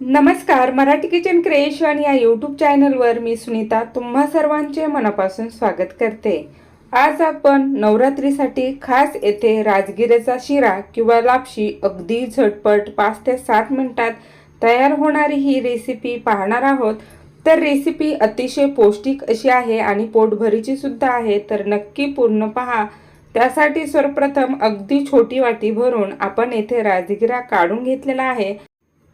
नमस्कार Marathi kitchen creation या YouTube चॅनलवर मी सुनीता तुम्हा सर्वांचे मनापासून स्वागत करते. आज आपण नवरात्रीसाठी खास येथे राजगिऱ्याचा शिरा किंवा लापशी अगदी झटपट पाच ते सात मिनटात तयार होणारी ही रेसिपी पाहणार आहोत. तर रेसिपी अतिशय पौष्टिक अशी आहे आणि पोटभरीची सुद्धा आहे तर नक्की पूर्ण पहा. त्यासाठी सर्वप्रथम अगदी छोटी वाटी भरून आपण येथे राजगिरा काढून घेतलेला आहे.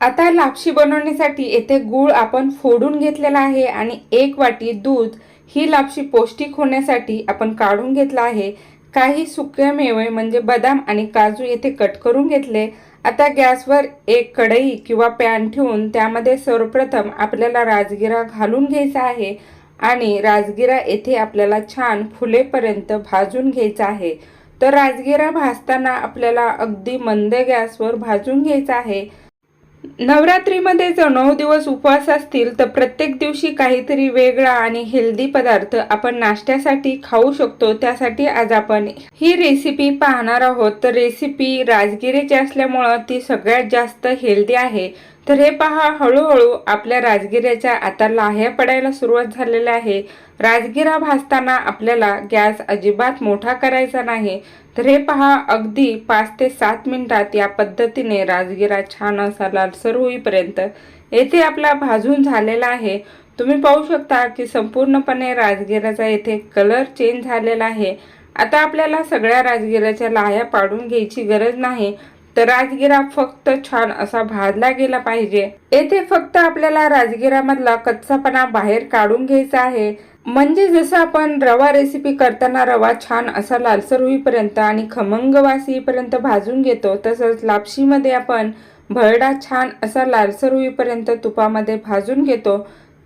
आता लापशी बनवण्यासाठी येथे गूळ आपण फोडून घेतलेला आहे आणि एक वाटी दूध ही लापशी पौष्टिक होण्यासाठी आपण काढून घेतला आहे. काही सुके मेवे म्हणजे बदाम आणि काजू येथे कट करून घेतले. आता गॅसवर एक कढई किंवा पॅन ठेवून त्यामध्ये सर्वप्रथम आपल्याला राजगिरा घालून घ्यायचा आहे आणि राजगिरा येथे आपल्याला छान फुलेपर्यंत भाजून घ्यायचा आहे. तर राजगिरा भाजताना आपल्याला अगदी मंद गॅसवर भाजून घ्यायचा आहे. नवरात्रीमध्ये जर नऊ दिवस उपवास असतील तर प्रत्येक दिवशी काहीतरी वेगळा आणि हेल्दी पदार्थ आपण नाश्त्यासाठी खाऊ शकतो. त्यासाठी आज आपण ही रेसिपी पाहणार आहोत. तर रेसिपी राजगिरीची असल्यामुळं ती सगळ्यात जास्त हेल्दी आहे. तर हे पहा हळूहळू आपल्या राजगिऱ्याच्या आता लाह्या पडायला सुरुवात झालेल्या आहे. राजगिरा भाजताना आपल्याला गॅस अजिबात मोठा करायचा नाही. तर हे पहा अगदी पाच ते सात मिनिटात या पद्धतीने राजगिरा छान असा लालसर होईपर्यंत येथे आपला भाजून झालेला आहे. तुम्ही पाहू शकता की संपूर्णपणे राजगिराचा येथे कलर चेंज झालेला आहे. आता आपल्याला सगळ्या राजगिराच्या लाह्या पाडून घ्यायची गरज नाही. तर राजगिरा फक्त छान असा भाजला गेला पाहिजे. येथे फक्त आपल्याला राजगिरामधला कच्चापणा बाहेर काढून घ्यायचा आहे. म्हणजे जसं आपण रवा रेसिपी करताना रवा छान असा लालसर होईपर्यंत आणि खमंग वासीपर्यंत भाजून घेतो तसंच लापशीमध्ये आपण भरडा छान असा लालसर होईपर्यंत तुपामध्ये भाजून घेतो.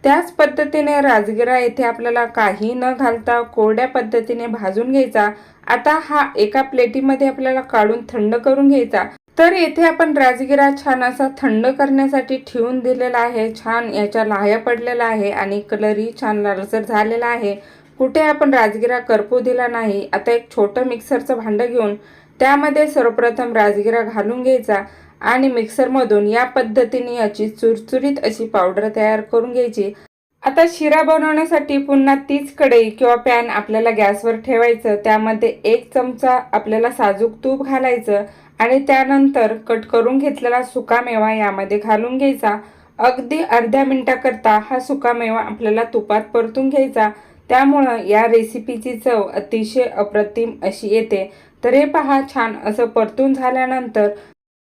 त्याच पद्धतीने राजगिरा येथे आपल्याला काही न घालता कोरड्या पद्धतीने भाजून घ्यायचा. आता हा एका प्लेटीमध्ये आपल्याला काढून थंड करून घ्यायचा. तर येथे आपण राजगिरा छान असा थंड करण्यासाठी ठेवून दिलेला आहे. छान याच्या लाह्या पडलेला आहे आणि कलरही छान लालसर झालेला आहे. कुठे आपण राजगिरा करपू दिला नाही. आता एक छोटं मिक्सरचं भांडं घेऊन त्यामध्ये सर्वप्रथम राजगिरा घालून घ्यायचा. आणि मिक्सरमधून या पद्धतीने याची चुरचुरीत अशी पावडर तयार करून घ्यायची. आता शिरा बनवण्यासाठी पुन्हा तीच कढई किंवा पॅन आपल्याला गॅसवर ठेवायचं. त्यामध्ये एक चमचा आपल्याला साजूक तूप घालायचं आणि त्यानंतर कट करून घेतलेला सुकामेवा यामध्ये घालून घ्यायचा. अगदी अर्ध्या मिनिटाकरता हा सुकामेवा आपल्याला तुपात परतून घ्यायचा. त्यामुळं या रेसिपीची चव अतिशय अप्रतिम अशी येते. तर हे पहा छान असं परतून झाल्यानंतर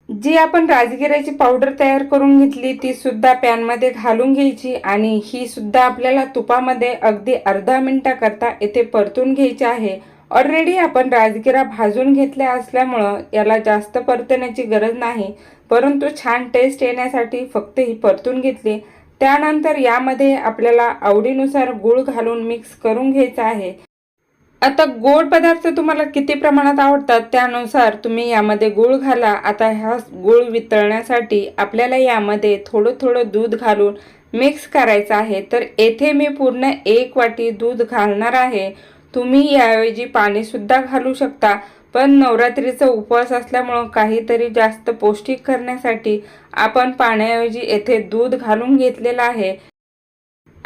जी आपण राजगिऱ्याची पावडर तयार करून घेतली ती सुद्धा पॅनमध्ये घालून घ्यायची आणि ही सुद्धा आपल्याला तुपामध्ये अगदी अर्धा मिनिटाकरता येथे परतून घ्यायची आहे. ऑलरेडी आपण राजगिरा भाजून घेतल्या असल्यामुळं याला जास्त परतण्याची गरज नाही परंतु छान टेस्ट येण्यासाठी फक्त ही परतून घेतली. त्यानंतर यामध्ये आपल्याला आवडीनुसार गूळ घालून मिक्स करून घ्यायचा आहे. आता गोड पदार्थ तुम्हाला किती प्रमाणात आवडतात त्यानुसार तुम्ही यामध्ये गूळ घाला. आता ह्या गूळ वितळण्यासाठी आपल्याला यामध्ये थोडं थोडं दूध घालून मिक्स करायचं आहे. तर येथे मी पूर्ण एक वाटी दूध घालणार आहे. तुम्ही याऐवजी पाणीसुद्धा घालू शकता. पण नवरात्रीचा उपवास असल्यामुळं काहीतरी जास्त पौष्टिक करण्यासाठी आपण पाण्याऐवजी येथे दूध घालून घेतलेलं आहे.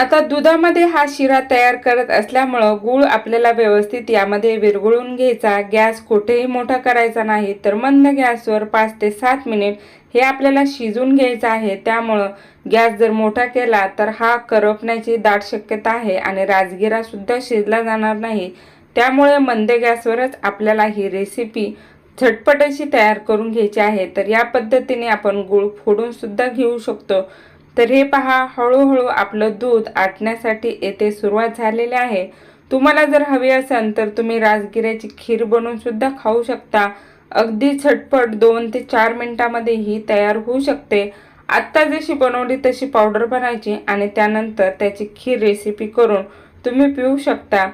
आता दुधामध्ये हा शिरा तयार करत असल्यामुळं गूळ आपल्याला व्यवस्थित यामध्ये विरघळून घ्यायचा. गॅस कुठेही मोठा करायचा नाही. तर मंद गॅसवर पाच ते सात मिनिट हे आपल्याला शिजून घ्यायचं आहे. त्यामुळं गॅस जर मोठा केला तर हा करपण्याची दाट शक्यता आहे आणि राजगिरासुद्धा शिजला जाणार नाही. त्यामुळे मंद गॅसवरच आपल्याला ही रेसिपी झटपट अशी तयार करून घ्यायची आहे. तर या पद्धतीने आपण गूळ फोडून सुद्धा घेऊ शकतो. तर हे पहा हळूहळू आपलं दूध आटण्यासाठी येथे सुरुवात झालेली आहे. तुम्हाला जर हवी असेल तर तुम्ही राजगिऱ्याची खीर बनवूनसुद्धा खाऊ शकता. अगदी झटपट दोन ते चार मिनटामध्ये ही तयार होऊ शकते. आत्ता जशी बनवली तशी पावडर बनायची आणि त्यानंतर त्याची खीर रेसिपी करून तुम्ही पिऊ शकता.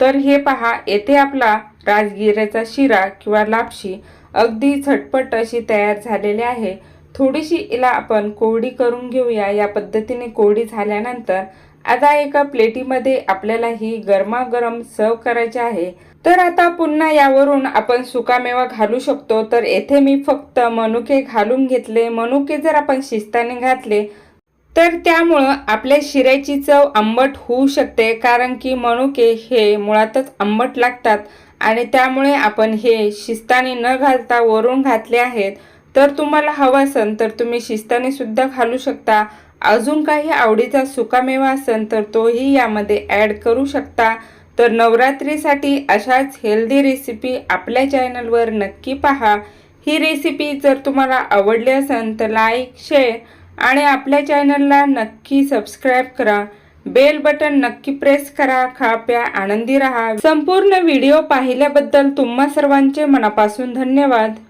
तर हे पहा येथे आपला राजगिऱ्याचा शिरा किंवा लापशी अगदी झटपट अशी तयार झालेली आहे. थोडीशी हिला आपण कोरडी करून घेऊया. या पद्धतीने कोरडी झाल्यानंतर आता एका प्लेटीमध्ये आपल्याला ही गरमागरम सर्व करायची आहे. तर आता पुन्हा यावरून आपण सुकामेवा घालू शकतो. तर येथे मी फक्त मनुके घालून घेतले. मनुके जर आपण शिस्ताने घातले तर त्यामुळं आपल्या शिऱ्याची चव आंबट होऊ शकते. कारण की मनुके हे मुळातच आंबट लागतात आणि त्यामुळे आपण हे शिस्ताने न घालता वरून घातले आहेत. तर तुम्हाला हवं असेल तर तुम्ही शिस्ताने सुद्धा घालू शकता. अजून काही आवडीचा सुकामेवा असेल तर तोही यामध्ये ॲड करू शकता. तर नवरात्रीसाठी अशाच हेल्दी रेसिपी आपल्या चॅनलवर नक्की पहा. ही रेसिपी जर तुम्हाला आवडली असेल तर लाईक शेअर आणि आपल्या चॅनलला नक्की सबस्क्राईब करा. बेल बटन नक्की प्रेस करा. खा प्या आनंदी राहा. संपूर्ण व्हिडिओ पाहिल्याबद्दल तुम्हा सर्वांचे मनापासून धन्यवाद.